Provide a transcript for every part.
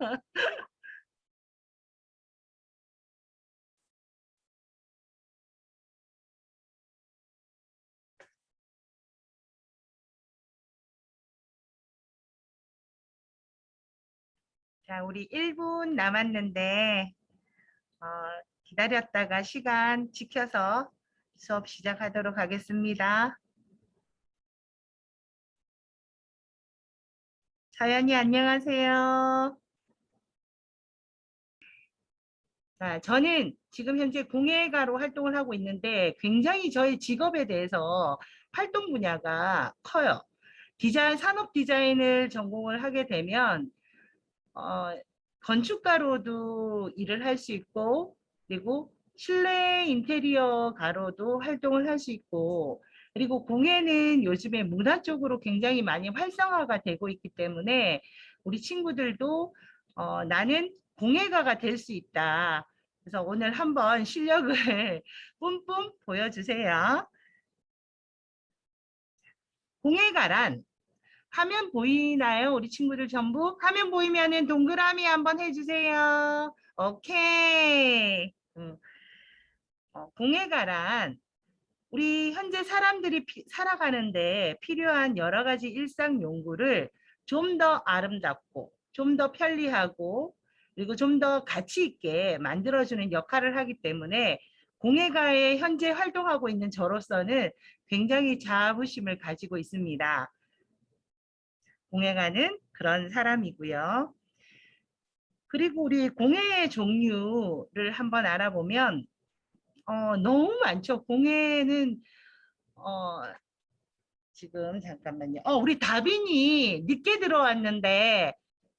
자, 우리 1분 남았는데 어, 기다렸다가 시간 지켜서 수업 시작하도록 하겠습니다. 자연이 안녕하세요. 자, 저는 지금 현재 공예가로 활동을 하고 있는데 굉장히 저의 직업에 대해서 활동 분야가 커요. 디자인, 산업 디자인을 전공을 하게 되면 어, 건축가로도 일을 할 수 있고 그리고 실내 인테리어 가로도 활동을 할 수 있고 그리고 공예는 요즘에 문화 쪽으로 굉장히 많이 활성화가 되고 있기 때문에 우리 친구들도 어, 나는 공예가가 될 수 있다. 그래서 오늘 한번 실력을 뿜뿜 보여주세요. 공예가란 화면 보이나요? 우리 친구들 전부? 화면 보이면은 동그라미 한번 해주세요. 오케이. 음. 어, 공예가란 우리 현재 사람들이 피- 살아가는데 필요한 여러 가지 일상 용구를 좀 더 아름답고 좀 더 편리하고 그리고 좀 더 가치 있게 만들어주는 역할을 하기 때문에 공예가에 현재 활동하고 있는 저로서는 굉장히 자부심을 가지고 있습니다. 공예가는 그런 사람이고요. 그리고 우리 공예의 종류를 한번 알아보면 어, 너무 많죠. 공예는 어, 지금 잠깐만요. 어, 우리 다빈이 늦게 들어왔는데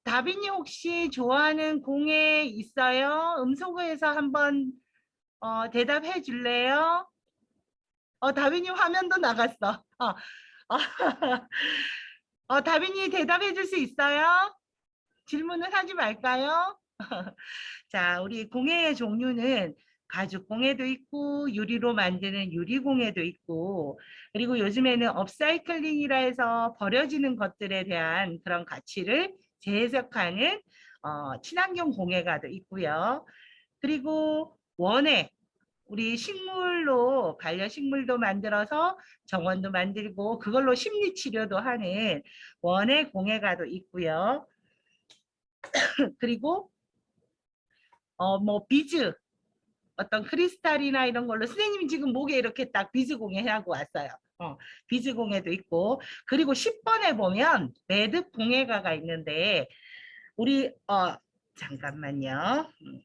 다빈이 혹시 좋아하는 공예 있어요? 음소거에서 한번 어, 대답해 줄래요? 어, 다빈이 화면도 나갔어. 어, 어, 어, 다빈이 대답해 줄 수 있어요? 질문을 하지 말까요? 자, 우리 공예의 종류는 가죽 공예도 있고 유리로 만드는 유리 공예도 있고 그리고 요즘에는 업사이클링이라 해서 버려지는 것들에 대한 그런 가치를 재해석하는 어, 친환경 공예가도 있고요. 그리고 원예 우리 식물로 반려식물도 만들어서 정원도 만들고 그걸로 심리 치료도 하는 원예 공예가도 있고요. 그리고 어 뭐 비즈 어떤 크리스탈이나 이런 걸로 선생님이 지금 목에 이렇게 딱 비즈 공예 하고 왔어요. 어, 비즈 공예도 있고 그리고 10번에 보면 매듭 공예가가 있는데 우리 어 잠깐만요. 음.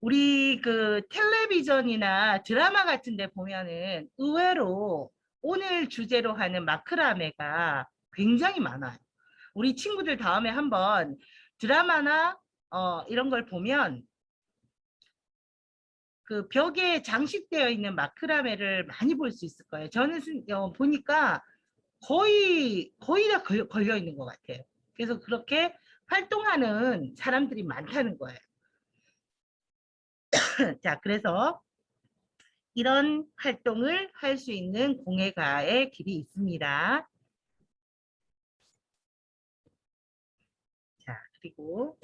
우리 그 텔레비전이나 드라마 같은 데 보면은 의외로 오늘 주제로 하는 마크라메가 굉장히 많아요. 우리 친구들 다음에 한번 드라마나 어, 이런 걸 보면 그 벽에 장식되어 있는 마크라메를 많이 볼 수 있을 거예요. 저는 순- 어, 보니까 거의 거의 다 걸려 있는 것 같아요. 그래서 그렇게 활동하는 사람들이 많다는 거예요. 자, 그래서 이런 활동을 할 수 있는 공예가의 길이 있습니다. 자, 그리고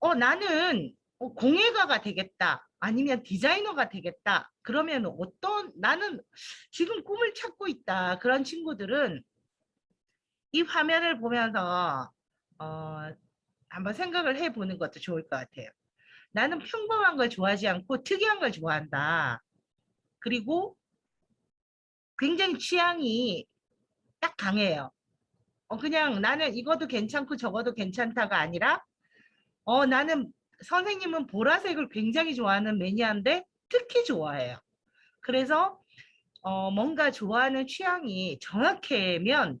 어, 나는 어, 공예가가 되겠다. 아니면 디자이너가 되겠다. 그러면 어떤, 나는 지금 꿈을 찾고 있다. 그런 친구들은 이 화면을 보면서, 어, 한번 생각을 해 보는 것도 좋을 것 같아요. 나는 평범한 걸 좋아하지 않고 특이한 걸 좋아한다. 그리고 굉장히 취향이 딱 강해요. 어, 그냥 나는 이것도 괜찮고 저것도 괜찮다가 아니라 어, 나는 선생님은 보라색을 굉장히 좋아하는 매니아인데 특히 좋아해요. 그래서 어, 뭔가 좋아하는 취향이 정확하면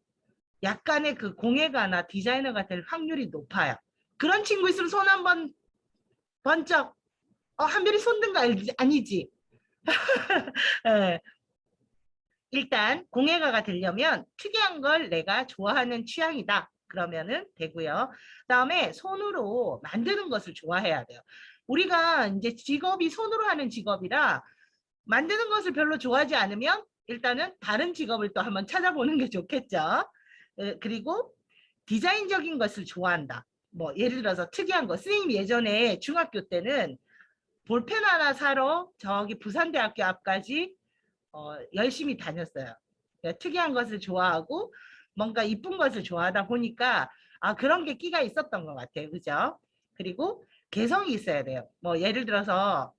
약간의 그 공예가나 디자이너가 될 확률이 높아요. 그런 친구 있으면 손 한 번 번쩍. 어, 한별이 손든 거 알지? 아니지? 예. 일단 공예가가 되려면 특이한 걸 내가 좋아하는 취향이다. 그러면은 되고요. 그다음에 손으로 만드는 것을 좋아해야 돼요. 우리가 이제 직업이 손으로 하는 직업이라 만드는 것을 별로 좋아하지 않으면 일단은 다른 직업을 또 한번 찾아보는 게 좋겠죠. 에, 그리고 디자인적인 것을 좋아한다. 뭐 예를 들어서 특이한 거 선생님 예전에 중학교 때는 볼펜 하나 사러 저기 부산대학교 앞까지 어, 열심히 다녔어요. 그러니까 특이한 것을 좋아하고 뭔가 이쁜 것을 좋아하다 보니까 아 그런 게 끼가 있었던 것 같아요. 그죠? 그리고 개성이 있어야 돼요. 뭐 예를 들어서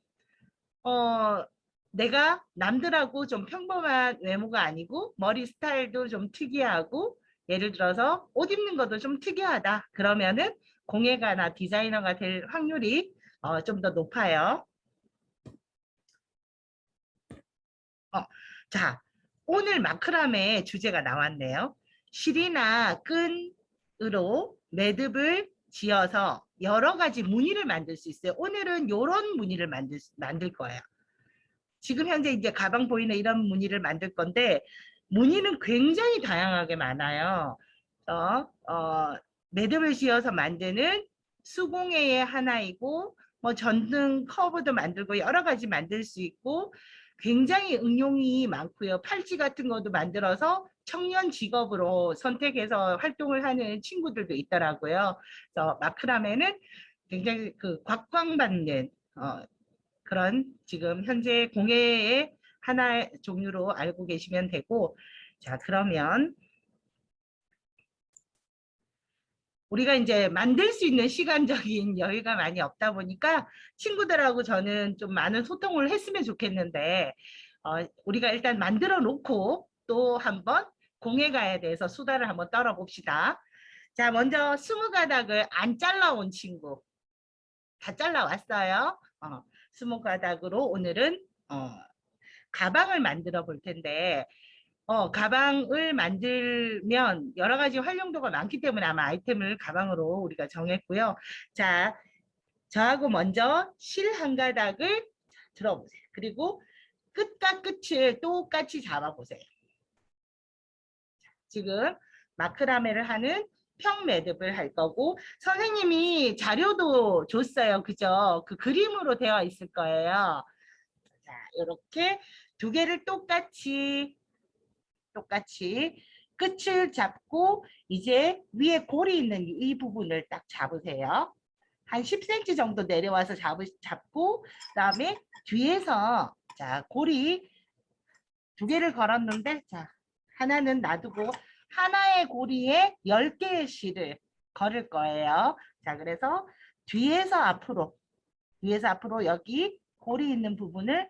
어 내가 남들하고 좀 평범한 외모가 아니고 머리 스타일도 좀 특이하고 예를 들어서 옷 입는 것도 좀 특이하다. 그러면은 공예가나 디자이너가 될 확률이 어, 좀 더 높아요. 어, 자, 오늘 마크라메 주제가 나왔네요. 실이나 끈으로 매듭을 지어서 여러 가지 무늬를 만들 수 있어요. 오늘은 이런 무늬를 만들, 수- 만들 거예요. 지금 현재 이제 가방 보이는 이런 무늬를 만들 건데 무늬는 굉장히 다양하게 많아요. 어, 어, 매듭을 지어서 만드는 수공예의 하나이고 뭐 전등 커브도 만들고 여러 가지 만들 수 있고 굉장히 응용이 많고요. 팔찌 같은 것도 만들어서 청년 직업으로 선택해서 활동을 하는 친구들도 있더라고요. 그래서 마크라메는 굉장히 그 곽광받는 어, 그런 지금 현재 공예의 하나의 종류로 알고 계시면 되고 자 그러면 우리가 이제 만들 수 있는 시간적인 여유가 많이 없다 보니까 친구들하고 저는 좀 많은 소통을 했으면 좋겠는데 어, 우리가 일단 만들어 놓고 또 한번 공예가에 대해서 수다를 한번 떨어봅시다. 자 먼저 스무 가닥을 안 잘라온 친구 다 잘라왔어요. 어, 스무 가닥으로 오늘은 어, 가방을 만들어 볼 텐데 어, 가방을 만들면 여러 가지 활용도가 많기 때문에 아마 아이템을 가방으로 우리가 정했고요. 자, 저하고 먼저 실 한 가닥을 들어보세요. 그리고 끝과 끝을 똑같이 잡아보세요. 지금 마크라메를 하는 평 매듭을 할 거고 선생님이 자료도 줬어요. 그죠? 그 그림으로 되어 있을 거예요. 자, 이렇게 두 개를 똑같이 똑같이 끝을 잡고 이제 위에 골이 있는 이 부분을 딱 잡으세요. 한 10cm 정도 내려와서 잡으, 잡고 그다음에 뒤에서 자 골이 두 개를 걸었는데 자 하나는 놔두고 하나의 고리에 10개의 실을 걸을 거예요. 자 그래서 뒤에서 앞으로 뒤에서 앞으로 여기 골이 있는 부분을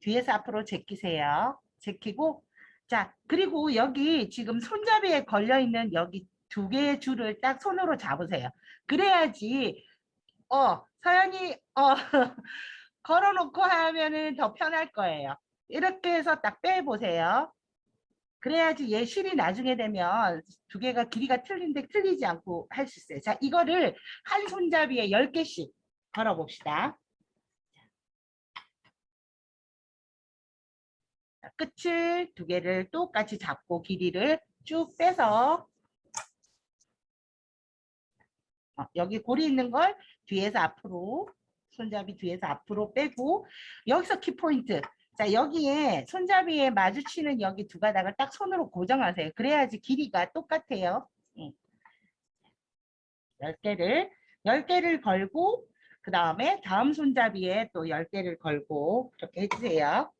뒤에서 앞으로 제끼세요. 제끼고 자, 그리고 여기 지금 손잡이에 걸려 있는 여기 두 개의 줄을 딱 손으로 잡으세요. 그래야지 어, 서연이 어 걸어 놓고 하면은 더 편할 거예요. 이렇게 해서 딱 빼 보세요. 그래야지 얘 실이 나중에 되면 두 개가 길이가 틀린데 틀리지 않고 할 수 있어요. 자, 이거를 한 손잡이에 10개씩 걸어 봅시다. 자, 끝을 두 개를 똑같이 잡고 길이를 쭉 빼서 어, 여기 고리 있는 걸 뒤에서 앞으로 손잡이 뒤에서 앞으로 빼고 여기서 키포인트 자 여기에 손잡이에 마주치는 여기 두 가닥을 딱 손으로 고정하세요. 그래야지 길이가 똑같아요. 응. 10개를 10개를 걸고 그 다음에 다음 손잡이에 또 10개를 걸고 그렇게 해주세요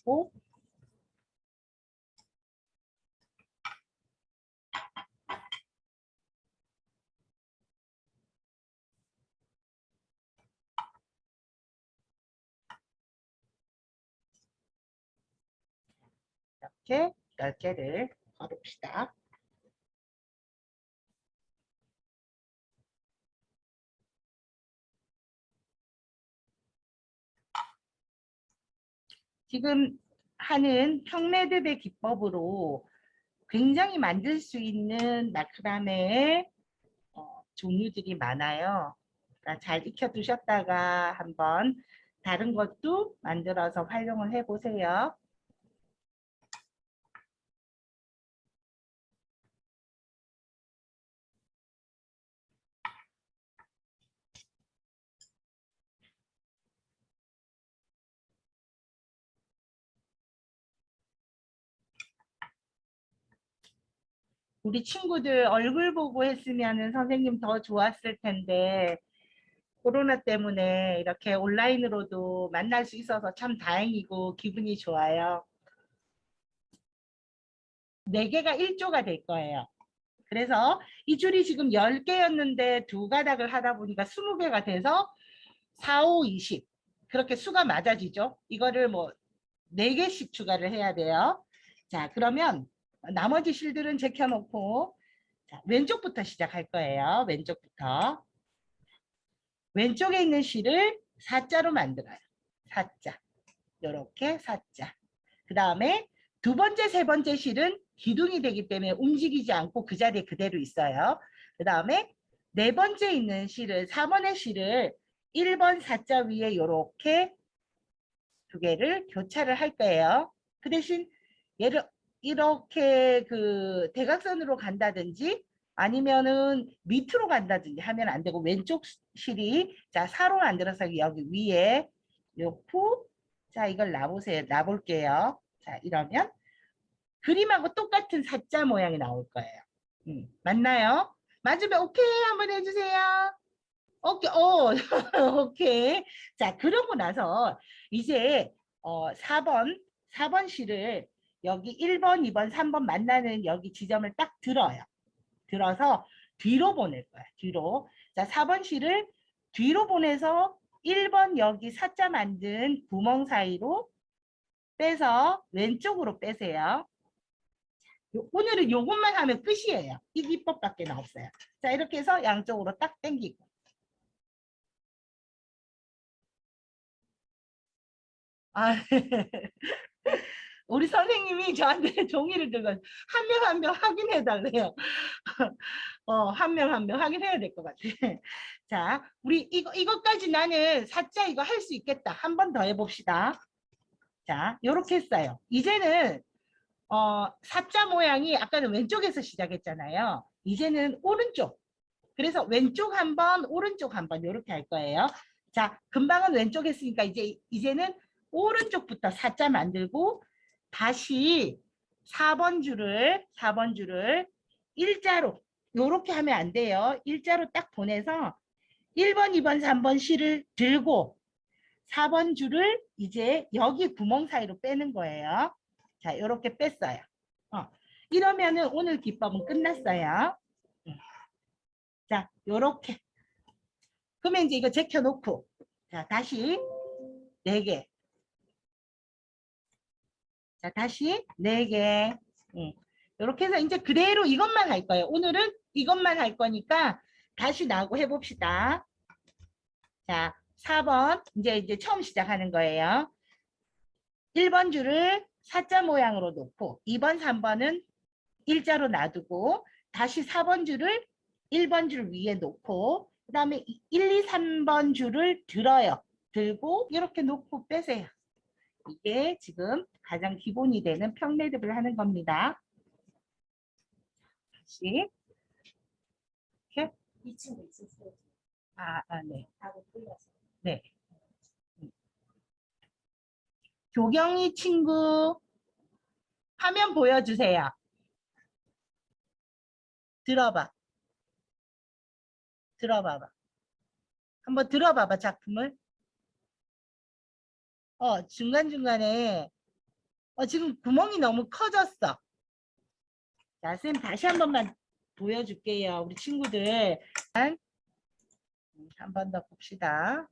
잡고 이렇게 10개를 걸읍시다. 지금 하는 평매듭의 기법으로 굉장히 만들 수 있는 마크라메의 어, 종류들이 많아요. 그러니까 잘 익혀두셨다가 한번 다른 것도 만들어서 활용을 해보세요. 우리 친구들 얼굴 보고 했으면은 선생님 더 좋았을 텐데 코로나 때문에 이렇게 온라인으로도 만날 수 있어서 참 다행이고 기분이 좋아요. 네 개가 1조가 될 거예요. 그래서 이 줄이 지금 10개였는데 두 가닥을 하다 보니까 20개가 돼서 4, 5, 20. 그렇게 수가 맞아지죠. 이거를 뭐 4개씩 추가를 해야 돼요. 자, 그러면 나머지 실들은 제껴놓고 자, 왼쪽부터 시작할 거예요. 왼쪽부터. 왼쪽에 있는 실을 사자로 만들어요. 사자. 요렇게 사자. 그 다음에 두 번째, 세 번째 실은 기둥이 되기 때문에 움직이지 않고 그 자리에 그대로 있어요. 그 다음에 네 번째 있는 실을, 4번의 실을 1번 사자 위에 요렇게 두 개를 교차를 할 거예요. 그 대신 얘를 이렇게 그 대각선으로 간다든지 아니면은 밑으로 간다든지 하면 안 되고 왼쪽 실이 자 사로 만들어서 여기 위에 놓고 자 이걸 놔보세요. 놔볼게요. 자 이러면 그림하고 똑같은 사자 모양이 나올 거예요. 음, 맞나요? 맞으면 오케이 한번 해주세요. 오케이, 오, 오케이. 자, 그러고 나서 이제 어 4번, 4번 실을 여기 1번, 2번, 3번 만나는 여기 지점을 딱 들어요. 들어서 뒤로 보낼 거야. 뒤로. 자, 4번 실을 뒤로 보내서 1번 여기 사자 만든 구멍 사이로 빼서 왼쪽으로 빼세요. 요- 오늘은 요것만 하면 끝이에요. 이 기법밖에 없어요. 자, 이렇게 해서 양쪽으로 딱 당기고. 아, 우리 선생님이 저한테 종이를 들고 한 명 한 명 확인해 달래요. 어, 한 명 한 명 확인해야 될 것 같아. 자, 우리 이거 이것까지 나는 사자 이거 할 수 있겠다. 한 번 더 해봅시다. 자, 요렇게 했어요. 이제는 어, 사자 모양이 아까는 왼쪽에서 시작했잖아요. 이제는 오른쪽. 그래서 왼쪽 한 번, 오른쪽 한 번 이렇게 할 거예요. 자, 금방은 왼쪽 했으니까 이제 이제는 오른쪽부터 사자 만들고 다시 4번 줄을 4번 줄을 일자로 요렇게 하면 안 돼요. 일자로 딱 보내서 1번, 2번, 3번 실을 들고 4번 줄을 이제 여기 구멍 사이로 빼는 거예요. 자, 요렇게 뺐어요. 어, 이러면은 오늘 기법은 끝났어요. 음. 자, 요렇게. 그러면 이제 이거 제껴놓고 자, 다시 네 개. 자, 다시 네 개. 음. 이렇게 해서 이제 그대로 이것만 할 거예요. 오늘은 이것만 할 거니까 다시 나오고 해봅시다. 자, 4번 이제 이제 처음 시작하는 거예요. 1번 줄을 사자 모양으로 놓고 2번, 3번은 일자로 놔두고 다시 4번 줄을 1번 줄 위에 놓고 그 다음에 1, 2, 3번 줄을 들어요. 들고 이렇게 놓고 빼세요. 이게 지금 가장 기본이 되는 평매듭을 하는 겁니다. 다시 이 친구 있으세요? 아, 아 네. 네. 조경희 친구 화면 보여주세요. 들어봐. 들어봐봐. 한번 들어봐봐 작품을. 어 중간중간에 어 지금 구멍이 너무 커졌어. 자, 쌤 다시 한 번만 보여줄게요. 우리 친구들. 한 번 더 봅시다.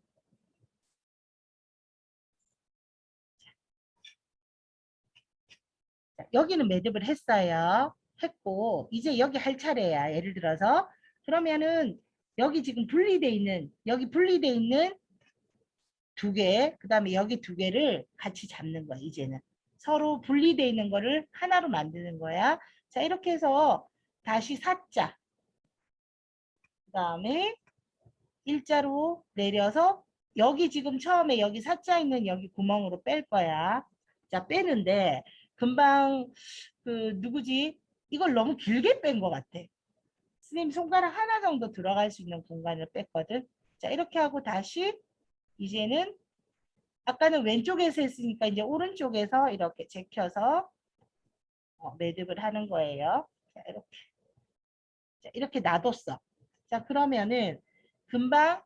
자, 여기는 매듭을 했어요. 했고 이제 여기 할 차례야. 예를 들어서 그러면은 여기 지금 분리돼 있는 여기 분리돼 있는 두 개, 그 다음에 여기 두 개를 같이 잡는 거야. 이제는 서로 분리돼 있는 거를 하나로 만드는 거야. 자 이렇게 해서 다시 사자. 그 다음에 일자로 내려서 여기 지금 처음에 여기 사자 있는 여기 구멍으로 뺄 거야. 자 빼는데 금방 그 누구지? 이걸 너무 길게 뺀 것 같아. 스님 손가락 하나 정도 들어갈 수 있는 공간을 뺐거든. 자 이렇게 하고 다시 이제는 아까는 왼쪽에서 했으니까 이제 오른쪽에서 이렇게 제껴서 어, 매듭을 하는 거예요. 자 이렇게 자, 이렇게 놔뒀어. 자, 그러면은 금방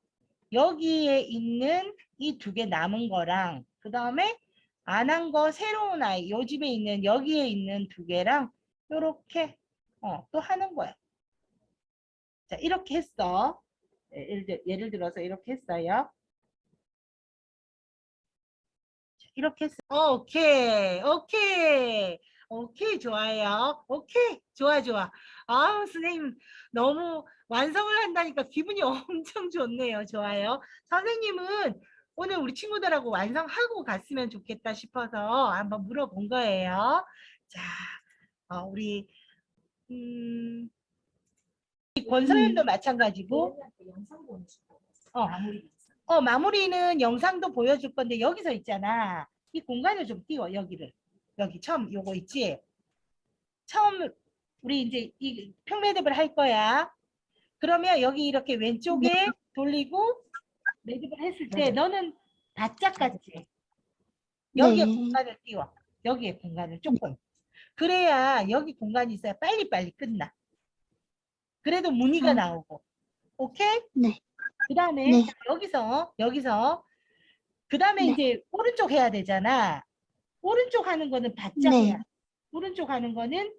여기에 있는 이 두 개 남은 거랑 그 다음에 안 한 거 새로운 아이 요 집에 있는 여기에 있는 두 개랑 요렇게 어, 또 하는 거야. 자, 이렇게 했어. 예, 예를, 들, 예를 들어서 이렇게 했어요. 이렇게 했어. 오케이, 오케이, 오케이, 좋아요. 오케이, 좋아, 좋아. 아, 선생님 너무 완성을 한다니까 기분이 엄청 좋네요. 좋아요. 선생님은 오늘 우리 친구들하고 완성하고 갔으면 좋겠다 싶어서 한번 물어본 거예요. 자, 어, 우리 음, 권서연도 마찬가지고 영상 보내주고 어. 어, 마무리는 영상도 보여줄 건데 여기서 있잖아. 이 공간을 좀 띄워 여기를. 여기 처음 요거 있지? 처음 우리 이제 이 평매듭을 할 거야. 그러면 여기 이렇게 왼쪽에 돌리고 매듭을 했을 때 네. 너는 바짝 같지? 여기에 네. 공간을 띄워. 여기에 공간을 조금. 그래야 여기 공간이 있어야 빨리빨리 끝나. 그래도 무늬가 아. 나오고. 오케이? 네. 그 다음에 네. 여기서 여기서 그 다음에 네. 이제 오른쪽 해야 되잖아. 오른쪽 하는 거는 바짝 네. 해야. 오른쪽 하는 거는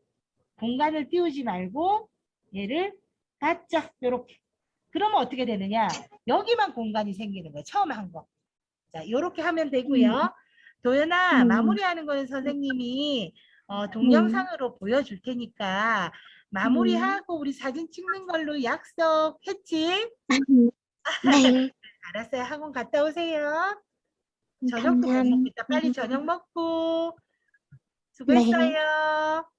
공간을 띄우지 말고 얘를 바짝 요렇게. 그러면 어떻게 되느냐? 여기만 공간이 생기는 거예요. 처음 한 거. 자, 요렇게 하면 되고요. 도연아, 음. 마무리하는 거는 선생님이 어, 동영상으로 보여줄 테니까 마무리하고 우리 사진 찍는 걸로 약속했지? 네. 알았어요. 학원 갔다 오세요. 저녁도 못 감사합니다. 먹겠다. 빨리 저녁 먹고. 수고했어요.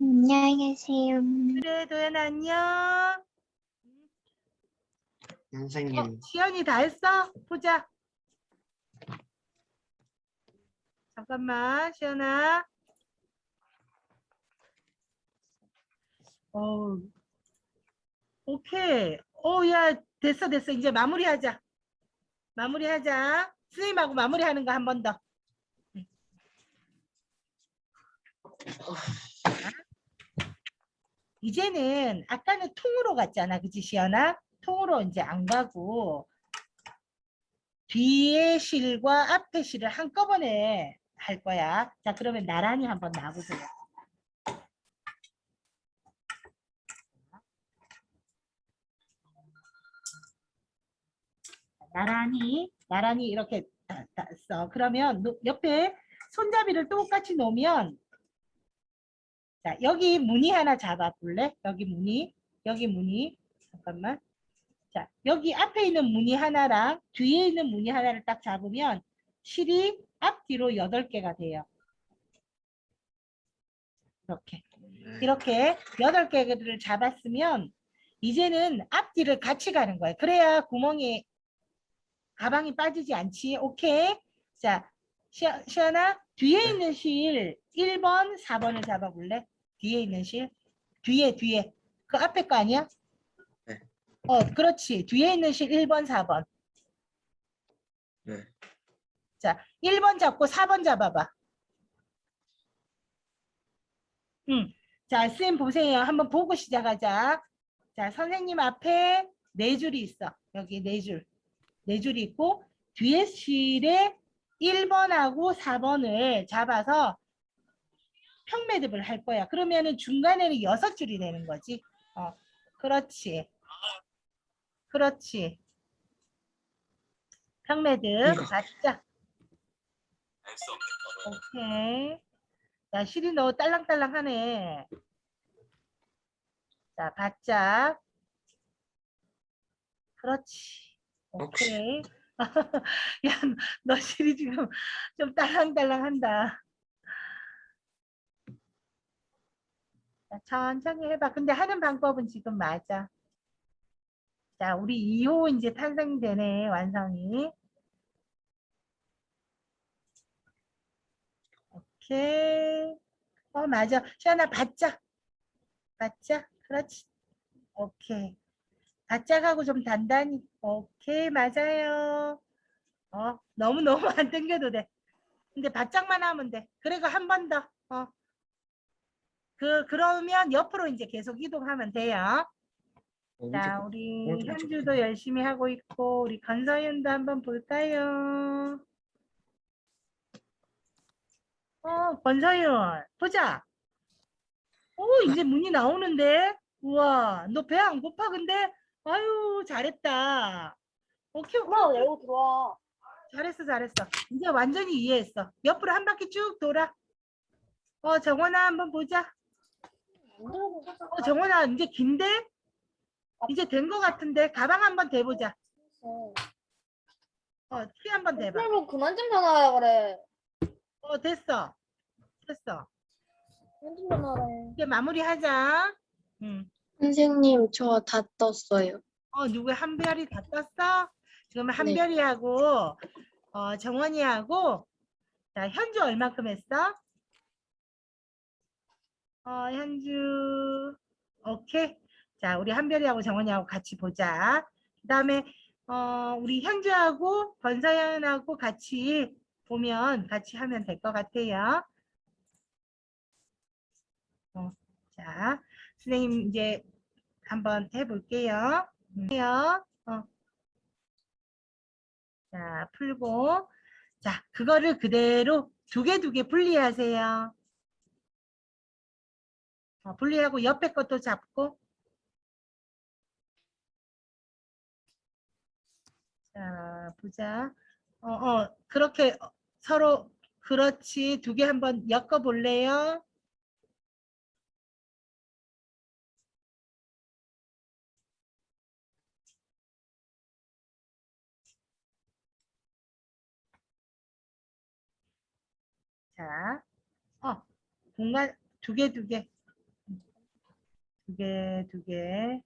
안녕히 계세요. 그래, 도연아 안녕. 선생님, 어, 시연이 다 했어? 보자. 잠깐만, 시연아. 어, 오케이. 어, 야, 됐어, 됐어. 이제 마무리하자. 마무리하자. 선생님하고 마무리하는 거 한 번 더. 이제는 아까는 통으로 갔잖아, 그치 시연아? 통으로 이제 안 가고 뒤에 실과 앞에 실을 한꺼번에 할 거야. 자, 그러면 나란히 한번 놔보세요. 나란히 나란히 이렇게 써. 그러면 노- 옆에 손잡이를 똑같이 놓으면 자 여기 무늬 하나 잡아 볼래? 여기 무늬 여기 무늬 잠깐만 자 여기 앞에 있는 무늬 하나랑 뒤에 있는 무늬 하나를 딱 잡으면 실이 앞뒤로 여덟 개가 돼요. 이렇게 이렇게 여덟 개를 잡았으면 이제는 앞뒤를 같이 가는 거예요. 그래야 구멍이 가방이 빠지지 않지. 오케이. 자, 시아- 시아나 뒤에 있는 실 1번, 4번을 잡아볼래? 뒤에 있는 실. 뒤에 뒤에. 그 앞에 거 아니야? 네. 어, 그렇지. 뒤에 있는 실 1번, 4번. 네. 자, 1번 잡고 4번 잡아봐. 응. 자, 쌤 보세요. 한번 보고 시작하자. 자, 선생님 앞에 네 줄이 있어. 여기 네 줄. 네 줄이 있고 뒤에 실에 1번하고 4번을 잡아서 평매듭을 할 거야. 그러면은 중간에는 여섯 줄이 되는 거지. 어, 그렇지. 그렇지. 평매듭. 맞자. 오케이. 야, 실이 너 딸랑딸랑 하네. 자, 바짝. 그렇지. 오케이. 야, 너 실이 지금 좀 딸랑딸랑한다. 자, 천천히 해봐. 근데 하는 방법은 지금 맞아. 자, 우리 2호 이제 탄생되네, 완성이. 오케이. 어, 맞아. 시연아, 바짝. 바짝. 그렇지. 오케이. 바짝하고 좀 단단히. 오케이, 맞아요. 어, 너무너무 안 당겨도 돼. 근데 바짝만 하면 돼. 그리고 한 번 더. 어. 그, 그러면 옆으로 이제 계속 이동하면 돼요. 어, 자, 우리 현주도 열심히 하고 있고, 우리 건서윤도 한번 볼까요? 어, 건서윤, 보자. 오, 이제 문이 나오는데? 우와, 너 배 안 고파, 근데? 아유, 잘했다. 오케이, 오케이, 엄마 오케이. 내고 들어와. 잘했어, 잘했어. 이제 완전히 이해했어. 옆으로 한 바퀴 쭉 돌아. 어, 정원아, 한번 보자. 어, 정원아, 이제 긴데? 이제 된 거 같은데? 가방 한번 대보자. 어, 키 한번 대봐. 그럼 그만 좀 전화하라 그래. 어, 됐어. 됐어. 그만 좀 전화하래. 이제 마무리하자. 응. 선생님, 저 다 떴어요. 어, 누구 한별이 다 떴어? 지금 네. 한별이하고, 어, 정원이하고, 자, 현주 얼마큼 했어? 어, 현주, 오케이. 자, 우리 한별이하고 정원이하고 같이 보자. 그 다음에, 어, 우리 현주하고 권서연하고 같이 보면, 같이 하면 될 것 같아요. 어, 자, 선생님 이제 한번 해볼게요. 음, 해요. 어. 자, 풀고. 자, 그거를 그대로 두 개 두 개 분리하세요. 어, 분리하고 옆에 것도 잡고. 자, 보자. 어, 어, 그렇게 서로, 그렇지. 두 개 한번 엮어 볼래요? 자, 어, 공간 두 개, 두 개. 두 개, 두 개.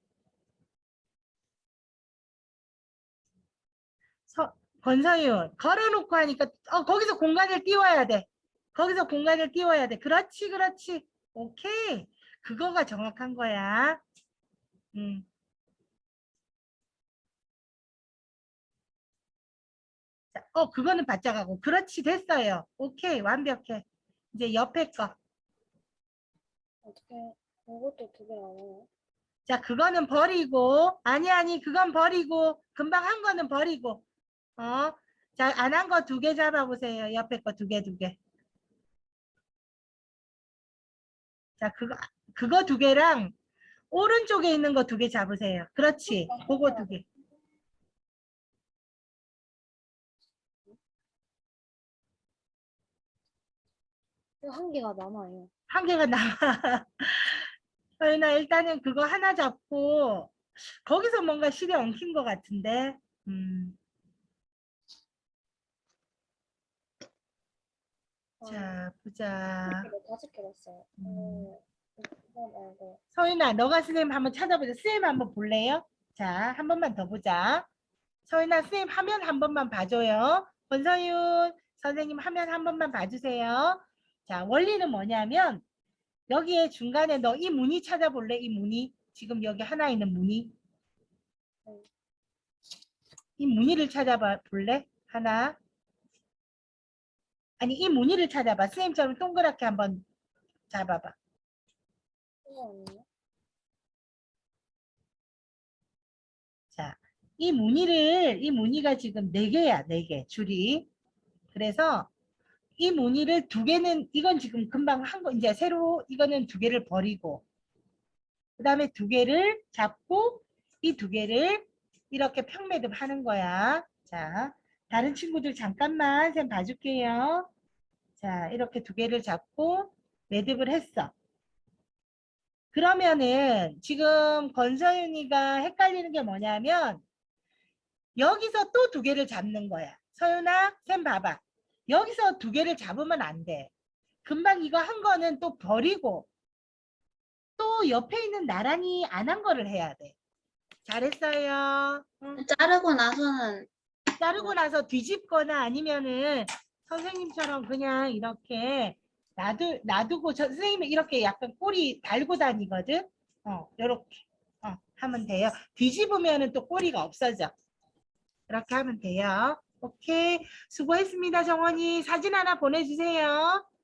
서, 권서윤, 걸어놓고 하니까, 어, 거기서 공간을 띄워야 돼. 거기서 공간을 띄워야 돼. 그렇지, 그렇지. 오케이. 그거가 정확한 거야. 음. 어, 그거는 바짝 하고. 그렇지, 됐어요. 오케이, 완벽해. 이제 옆에 거. 어떻게 이것도 두 개 나와요? 자, 그거는 버리고. 아니, 아니, 그건 버리고. 금방 한 거는 버리고. 어? 자, 안 한 거 두 개 잡아보세요. 옆에 거 두 개, 두 개. 자, 그거, 그거 두 개랑 오른쪽에 있는 거 두 개 잡으세요. 그렇지. 그거 두 개. 한 개가 남아요. 한 개가 남아. 서윤아, 일단은 그거 하나 잡고, 거기서 뭔가 실이 엉킨 것 같은데. 음, 아, 자, 보자. 이거 다섯 개 봤어요. 음. 말고. 서윤아, 너가 선생님 한번 찾아보자. 선생님 한번 볼래요? 자, 한 번만 더 보자. 서윤아, 선생님 화면 한 번만 봐줘요. 권서윤, 선생님 화면 한 번만 봐주세요. 자, 원리는 뭐냐면, 여기에 중간에 너 이 무늬 찾아볼래? 이 무늬. 지금 여기 하나 있는 무늬. 이 무늬를 찾아봐 볼래? 하나. 아니, 이 무늬를 찾아봐. 선생님처럼 동그랗게 한번 잡아봐. 자, 이 무늬를, 이 무늬가 지금 네 개야, 네 개, 줄이. 그래서 이 무늬를 두 개는, 이건 지금 금방 한 거, 이제 새로, 이거는 두 개를 버리고, 그 다음에 두 개를 잡고, 이 두 개를 이렇게 평매듭 하는 거야. 자, 다른 친구들 잠깐만, 쌤 봐줄게요. 자, 이렇게 두 개를 잡고 매듭을 했어. 그러면은 지금 권서윤이가 헷갈리는 게 뭐냐면 여기서 또 두 개를 잡는 거야. 서윤아, 쌤 봐봐. 여기서 두 개를 잡으면 안 돼. 금방 이거 한 거는 또 버리고 또 옆에 있는 나란히 안 한 거를 해야 돼. 잘했어요. 응. 자르고 나서는 자르고 나서 뒤집거나 아니면은 선생님처럼 그냥 이렇게 놔두, 놔두고 저 선생님이 이렇게 약간 꼬리 달고 다니거든. 어, 요렇게 어, 하면 돼요. 뒤집으면은 또 꼬리가 없어져. 이렇게 하면 돼요. 오케이. 수고했습니다, 정원이. 사진 하나 보내주세요.